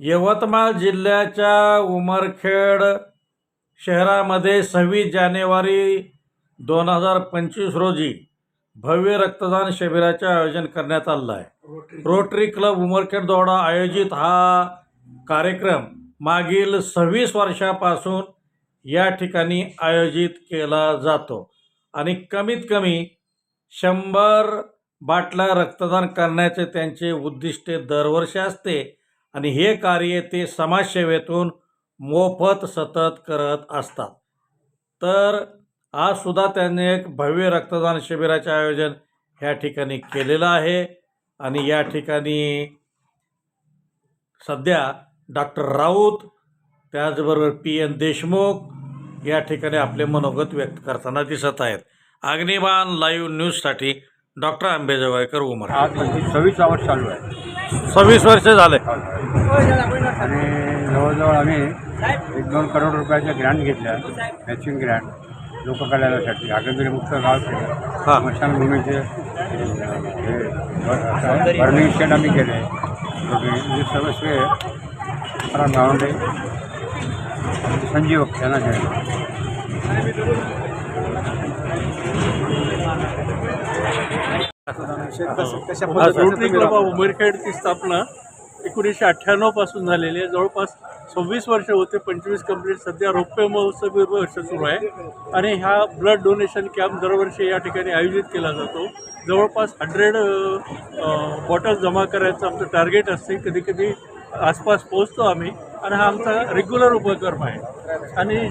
यवतमाळ जिल्ह्याच्या उमरखेड शहरामध्ये सव्वीस जानेवारी दोन हजार पंचवीस रोजी भव्य रक्तदान शिबिराचे आयोजन करण्यात आलं आहे. रोटरी क्लब उमरखेड दोडा आयोजित हा कार्यक्रम मागील सव्वीस वर्षापासून या ठिकाणी आयोजित केला जातो आणि कमीत कमी शंभर बाटल्या रक्तदान करण्याचे त्यांचे उद्दिष्टे दरवर्षी असते. आणि हे कार्य ते समाजसेवेतून मोफत सतत करत असतात. तर आज सुद्धा त्यांनी एक भव्य रक्तदान शिबिराचे आयोजन ह्या ठिकाणी केलेलं आहे. आणि या ठिकाणी सध्या डॉक्टर राऊत त्याचबरोबर पी एन देशमुख या ठिकाणी आपले मनोगत व्यक्त करताना दिसत आहेत. अग्निबाण लाईव्ह न्यूजसाठी डॉक्टर आंबेजवळकर उमर आज पंचवीस चालू आहे. सव्वीस वर्ष झाले. आणि जवळजवळ आम्ही एक दोन करोड रुपयाच्या ग्रँट घेतल्या मॅचिंग ग्रँट लोककल्याणासाठी. आगंदरी मुक्त गाव केलं. स्मशानभूमीचे बर्निंग शेड आम्ही केले. म्हणजे सर्व श्रेय मला गावंडे संजीव यांना दिले रोटरी क्लब ऑफ उमरखेडची स्थापना एकोणीसशे अठ्ठ्याण्णवपासून झालेली आहे. जवळपास सव्वीस वर्ष होते पंचवीस कंप्लीट. सध्या रौप्य महोत्सव वर्ष सुरू आहे. आणि हा ब्लड डोनेशन कॅम्प दरवर्षी या ठिकाणी आयोजित केला जातो. जवळपास हंड्रेड बॉटल जमा करायचं आमचं टार्गेट असते. कधी कधी आसपास पोहोचतो आम्ही. आणि हा आमचा रेग्युलर उपक्रम आहे. आणि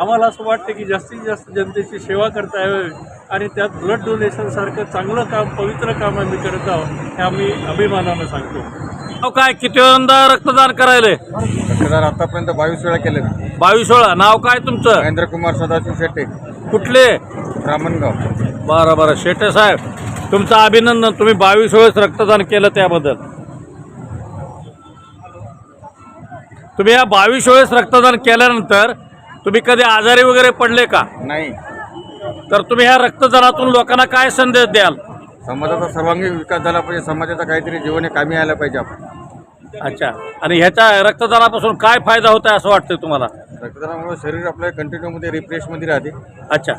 आम्हाला असं वाटतं की जास्तीत जास्त जनतेची सेवा करता यावी आणि त्यात ब्लड डोनेशनसारखं चांगलं काम पवित्र काम आम्ही करत आहोत हे आम्ही अभिमानानं सांगतो. काय? किती वेळा रक्तदान करायले? रक्तदान आतापर्यंत बावीस वेळा केले बावीस वेळा. नाव काय तुमचं? महेंद्र कुमार सदाशिव शेट्टे. कुठले? ब्राह्मणगाव बरं बरं. शेटे साहेब तुमचं अभिनंदन. तुम्ही बावीस वेळेस रक्तदान केलं त्याबद्दल. तुम्ही या बावीस वेळेस रक्तदान केल्यानंतर तुम्ही कधी आजारी वगैरे पडले का? नाही. तर तुम्ही ह्या रक्तदानातून लोकांना काय संदेश द्याल? समाजाचा सर्वांगीण विकास झाला पाहिजे. समाजाचा काहीतरी जीवन हे कामी यायला पाहिजे आपण. अच्छा. आणि ह्याच्या रक्तदानापासून काय फायदा होत आहे असं वाटतंय तुम्हाला? रक्तदानामुळे शरीर आपल्या कंटिन्यूमध्ये रिफ्रेशमध्ये राहते. अच्छा.